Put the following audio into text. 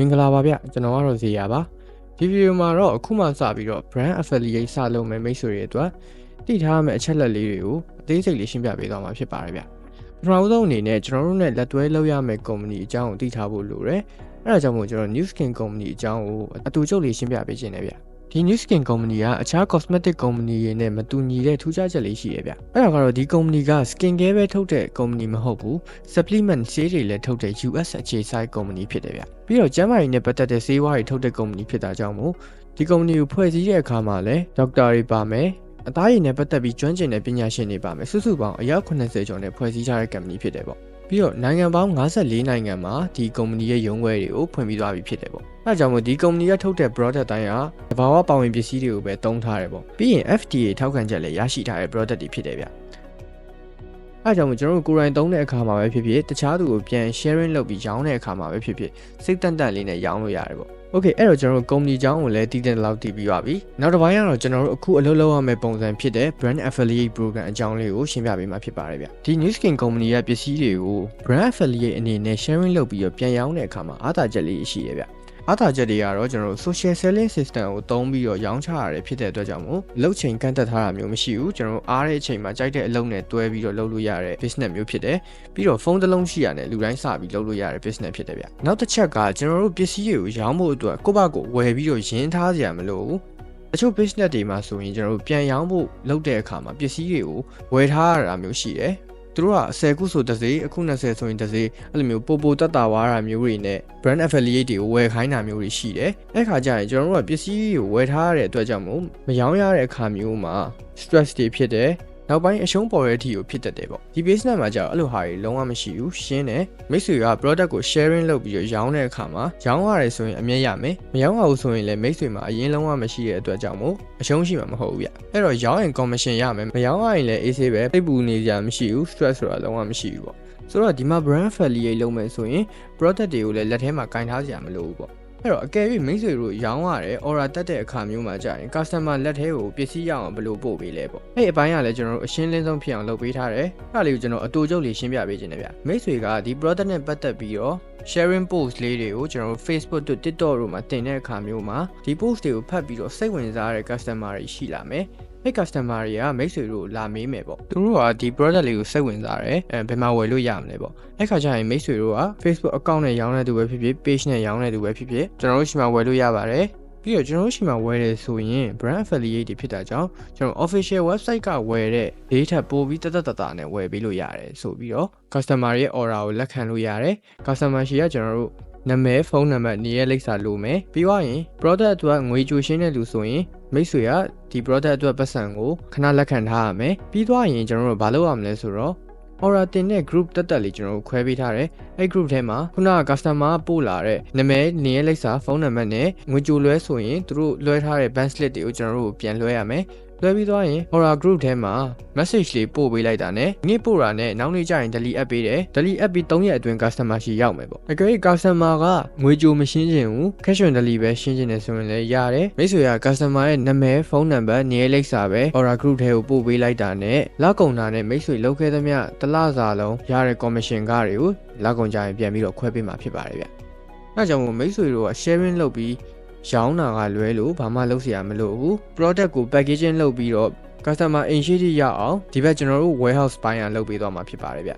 မင်္ဂလာပါဗျကျွန်တော်ကတော့ဇေယျပါဒီဗီဒီယိုမှာတော့အခုမှစပြီးတော့ brand affiliate စလုပ်မယ်မိတ်ဆွေတွေအတွက်တည်ထားရမယ့်အချက်လက်လေးတွေကိုအသေးစိတ်လေးရှင်းပြပေးသွားမှာဖြစ်ပါတယ်ဗျပထမဆုံးအနေနဲ့ကျွန်တော်တို့ ਨੇ လက်တွဲလုပ်ရမယ့် company အကြောင်းကိုတည်ထားဖို့လိုတယ်အဲဒါကြောင့်မို့ကျွန်တော် New Skin company အကြောင်းကိုအတူချုပ်လေးရှင်းပြပေးခြင်းနဲ့ဗျ ဒီ New Skin company ကအခြား cosmetic company တွေနဲ့မတူညီတဲ့ထူးခြားချက်လေးရှိရဗျအဲ့ဒါကတော့ဒီ company က skin care ပဲထုတ်တဲ့ company မဟုတ်ဘူး supplement ဆေးတွေလည်းထုတ်တဲ့ US အခြေစိုက် company ဖြစ်တယ်ဗျပြီးတော့ကျန်းမာရေးနဲ့ပတ်သက်တဲ့ဆေးဝါးတွေထုတ်တဲ့ company ဖြစ်တာကြောင့်မို့ဒီ company ကိုဖွဲ့စည်းတဲ့အခါမှာလည်းဒေါက်တာတွေပါမယ်အသားရည်နဲ့ပတ်သက်ပြီးကျွမ်းကျင်တဲ့ပညာရှင်တွေပါမယ်စုစုပေါင်းအယောက်80ကျော်နဲ့ဖွဲ့စည်းထားတဲ့ company ဖြစ်တယ်ပေါ့ ပြီးတော့နိုင်ငံပေါင်း54နိုင်ငံမှာဒီ company ရဲ့ရုံးခွဲတွေကိုဖွင့်ပြီးသွားပြီဖြစ်တယ်ပေါ့အဲဒါကြောင့်မို့ဒီ company ကထုတ်တဲ့ product တိုင်းကတဘာဝပါဝင်ပစ္စည်းတွေကိုပဲတုံးထားတယ်ပေါ့ပြီးရင် FDA ထောက်ခံချက်လည်းရရှိထားတဲ့ product တွေဖြစ်တယ်ဗျ အဲကြောင့်မို့ကျွန်တော်တို့ကိုယ်တိုင်သုံးတဲ့အခါမှာပဲဖြစ်ဖြစ်တခြားသူကိုပြန် sharing လုပ်ပြီးရောင်းတဲ့အခါမှာပဲဖြစ်ဖြစ်စိတ်တန့်တန့်လေးနဲ့ရောင်းလို့ရတယ်ပေါ့။ Okay အဲ့တော့ကျွန်တော်တို့ company အကြောင်းကိုလည်းတည်တဲ့လောက်တည်ပြီးပါပြီ။နောက်တစ်ပိုင်းကတော့ကျွန်တော်တို့အခုအလုပ်လုပ်ရမယ့်ပုံစံဖြစ်တဲ့ brand affiliate program အကြောင်းလေးကိုရှင်းပြပေးမှာဖြစ်ပါတယ်ဗျ။ဒီ New Skin company ရဲ့ပစ္စည်းတွေကို brand affiliate အနေနဲ့ sharing လုပ်ပြီးတော့ပြန်ရောင်းတဲ့အခါမှာအားသာချက်လေးရှိရဗျ။ အားသာချက်တွေကတော့ကျွန်တော်တို့ social selling system ကိုသုံးပြီးတော့ရောင်းချရတယ်ဖြစ်တဲ့အတွက်ကြောင့်မို့လုပ်ချိန်ကန့်သက်ထားတာမျိုးမရှိဘူးကျွန်တော်တို့အားတဲ့အချိန်မှာကြိုက်တဲ့အလုပ်နဲ့တွဲပြီးတော့လုပ်လို့ရတဲ့ business မျိုးဖြစ်တယ်ပြီးတော့ဖုန်းတစ်လုံးရှိရတယ်လူတိုင်းစပြီးလုပ်လို့ရတဲ့ business ဖြစ်တယ်ဗျနောက်တစ်ချက်ကကျွန်တော်တို့ပစ္စည်းတွေကိုရောင်းဖို့အတွက်ကိုယ့်ဘာကိုဝယ်ပြီးတော့ရင်းထားစရာမလိုဘူးတချို့ business တွေမှာဆိုရင်ကျွန်တော်တို့ပြန်ရောင်းဖို့လုပ်တဲ့အခါမှာပစ္စည်းတွေကိုဝယ်ထားရတာမျိုးရှိတယ်သူ တို့က10ခုဆိုတစ်စေးအခု20ဆိုရင်တစ်စေးအဲ့လိုမျိုးပိုပိုတက်တာဝါတာမျိုးတွေနဲ့ brand affiliate တွေကိုဝယ်ခိုင်းတာမျိုးတွေရှိတယ်အဲ့ခါကျရင်ကျွန်တော်တို့ကပစ္စည်းကိုဝယ်ထားရတဲ့အတွက်ကြောင့်မို့မရောင်းရတဲ့အခါမျိုးမှာ stress တွေဖြစ်တယ် နောက်ပိုင်းအရှုံးပေါ်တဲ့အထိကိုဖြစ်တတ်တယ်ပေါ့ဒီ business မှာကြာအဲ့လိုဟာတွေလုံးဝမရှိဘူးရှင်းတယ်မိတ်ဆွေက product ကို sharing လုပ်ပြီးတော့ရောင်းတဲ့အခါမှာရောင်းရတယ်ဆိုရင်အမြတ်ရမယ်မရောင်းရဘူးဆိုရင်လည်းမိတ်ဆွေမှာအရင်လုံးဝမရှိတဲ့အတွက်ကြောင့်မို့အရှုံးရှိမှာမဟုတ်ဘူးဗျအဲ့တော့ရောင်းရင် commission ရမယ်မရောင်းရရင်လည်းအေးဆေးပဲစိတ်ပူနေကြမရှိဘူး stress ဆိုတာလုံးဝမရှိဘူးပေါ့ဆိုတော့ဒီမှာ brand affiliate လုပ်မယ်ဆိုရင် product တွေကိုလည်းလက်ထဲမှာကင်ထားစရာမလိုဘူးပေါ့ အဲ့တော့အကယ်၍မိတ်ဆွေတို့ရောင်းရတယ် order တက်တဲ့အခါမျိုးမှာကြာရင် customer လက်ထဲကိုပစ္စည်းရအောင်ဘယ်လိုပို့ပေးလဲပေါ့အဲ့အပိုင်းကလည်းကျွန်တော်တို့အရှင်းလင်းဆုံးဖြစ်အောင်လုပ်ပေးထားတယ်အဲ့ဒါလေးကိုကျွန်တော်အတူချုပ်လေးရှင်းပြပေးခြင်းနဲ့ဗျမိတ်ဆွေကဒီ product နဲ့ပတ်သက်ပြီးတော့ sharing post လေးတွေကိုကျွန်တော်တို့ Facebook တို့ TikTok တို့မှာတင်တဲ့အခါမျိုးမှာဒီ post တွေကိုဖတ်ပြီးတော့စိတ်ဝင်စားတဲ့ customer တွေရှိလာမယ် အဲ့ customer တွေကမိတ်ဆွေတို့လာမေးမယ်ပေါ့သူတို့ကဒီ product လေးကိုစိတ်ဝင်စားတယ်အဲဘယ်မှာဝယ်လို့ရမလဲပေါ့အဲ့ခါကျရင်မိတ်ဆွေတို့က Facebook account နဲ့ရောင်းတဲ့သူပဲဖြစ်ဖြစ် page နဲ့ရောင်းတဲ့သူပဲဖြစ်ဖြစ်ကျွန်တော်တို့ရှိမှဝယ်လို့ရပါတယ်ပြီးတော့ကျွန်တော်တို့ရှိမှဝယ်တယ်ဆိုရင် brand affiliate တွေဖြစ်တာကြောင့်ကျွန်တော် official website ကဝယ်တဲ့ data ပို့ပြီးတသက်တတနဲ့ဝယ်ပေးလို့ရတယ်ဆိုပြီးတော့ customer ရဲ့ order ကိုလက်ခံလို့ရတယ် customer ရှိကကျွန်တော်တို့ နာမည်ဖုန်းနံပါတ်နေရာလိပ်စာလိုမယ်ပြီးသွားရင် product အတွက်ငွေကြိုရှင်းတဲ့လူဆိုရင်မိတ်ဆွေကဒီ product အတွက်ပတ်စံကိုခဏလက်ခံထားရမယ်ပြီးသွားရင်ကျွန်တော်တို့ဘာလုပ်ရမလဲဆိုတော့ order တင်တဲ့ group တက်တက်လေးကျွန်တော်တို့ခွဲပေးထားတယ်အဲ့ group ထဲမှာခုနက customer ပို့လာတဲ့နာမည်နေရာလိပ်စာဖုန်းနံပါတ်နဲ့ငွေကြိုလွှဲဆိုရင်သူတို့လွှဲထားတဲ့ bank slip တွေကိုကျွန်တော်တို့ပြန်လွှဲရမယ် လွှဲပြီးသွားရင် Aura Group ထဲမှာ message လေးပို့ပေးလိုက်တာနဲ့နေ့ပို့တာနဲ့နောက်နေ့ကျရင် delete app ပေးတယ် delete app ပြီး3ရက်အတွင်း customer ရှိရောက်မယ်ပေါ့အကြိမ် customer ကငွေကြိုမရှင်းချင်ဘူး cash on delivery ပဲရှင်းချင်တယ်ဆိုရင်လည်းရတယ်မိတ်ဆွေက customer ရဲ့နာမည်ဖုန်းနံပါတ်နေရာလိပ်စာပဲ Aura Group ထဲကိုပို့ပေးလိုက်တာနဲ့လောက်ကုန်တာနဲ့မိတ်ဆွေလောက်ခဲ့သမျှတစ်လစာလုံးရတဲ့ commission ကားတွေကိုလောက်ကုန်ကြရင်ပြန်ပြီးတော့ခွဲပေးမှာဖြစ်ပါတယ်ဗျအဲကြောင့်မို့မိတ်ဆွေတို့က sharing လုပ်ပြီး ရောင်းတာကလွဲလို့ဘာမှလုပ်เสียမလို့ဘူး product ကို packaging လုပ်ပြီးတော့ customer initiative ရအောင်ဒီဘက်ကျွန်တော်တို့ warehouse ပိုင်းကလုပ်ပေးသွားမှာဖြစ်ပါတယ်ဗျ